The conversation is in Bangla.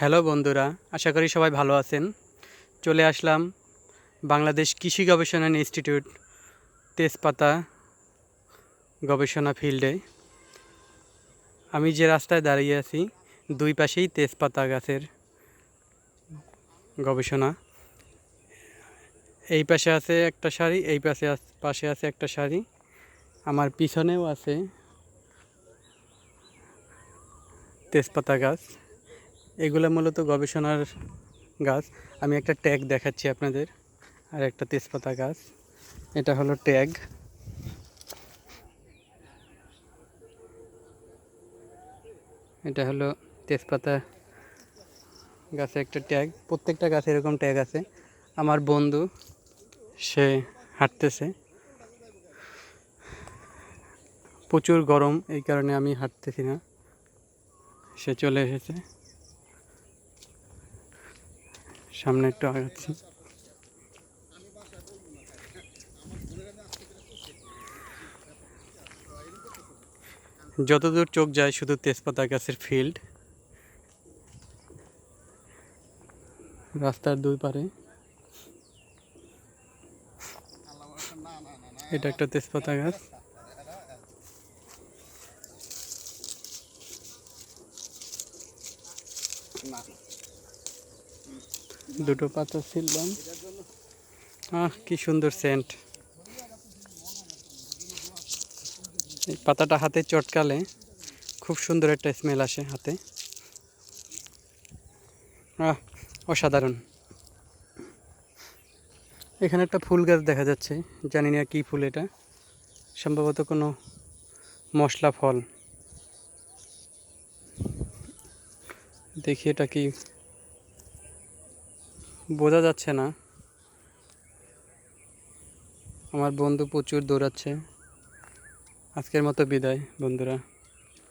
হ্যালো বন্ধুরা, আশা করি সবাই ভালো আছেন। চলে আসলাম বাংলাদেশ কৃষি গবেষণা ইনস্টিটিউট তেজপাতা গবেষণা ফিল্ডে। আমি যে রাস্তায় দাঁড়িয়ে আছি, দুই পাশেই তেজপাতা গাছের গবেষণা। এই পাশে আছে একটা শাড়ি, এই পাশে পাশে আছে একটা শাড়ি। আমার পিছনেও আছে তেজপাতা গাছ। এগুলো মূলত গবেষণার গাছ। আমি একটা ট্যাগ দেখাচ্ছি আপনাদের, আর একটা তেজপাতা গাছ। এটা হলো ট্যাগ। এটা হলো তেজপাতা গাছে একটা ট্যাগ। প্রত্যেকটা গাছে এরকম ট্যাগ আছে। আমার বন্ধু, সে হাঁটতেছে। প্রচুর গরম, এই কারণে আমি হাঁটতেছি না। সে চলে এসেছে। সামনে একটু আগাচ্ছি। যতদূর চোখ যায় শুধু তেজপাতা গাছের ফিল্ড রাস্তার দুই পারে। এটা একটা তেজপাতা গাছ। দুটো পাতা ছিললাম। আহ, কি সুন্দর সেন্ট এই পাতাটা হাতে চটকালে খুব সুন্দর একটা স্মেল আসে হাতে। আহ, অসাধারণ। এখানে একটা ফুল গাছ দেখা যাচ্ছে, জানি না কী ফুল এটা। সম্ভবত কোনো মশলা ফল। দেখি এটা কি বোঝা যাচ্ছে না। আমার বন্ধু প্রচুর দৌড়াচ্ছে। আজকের মতো বিদায় বন্ধুরা।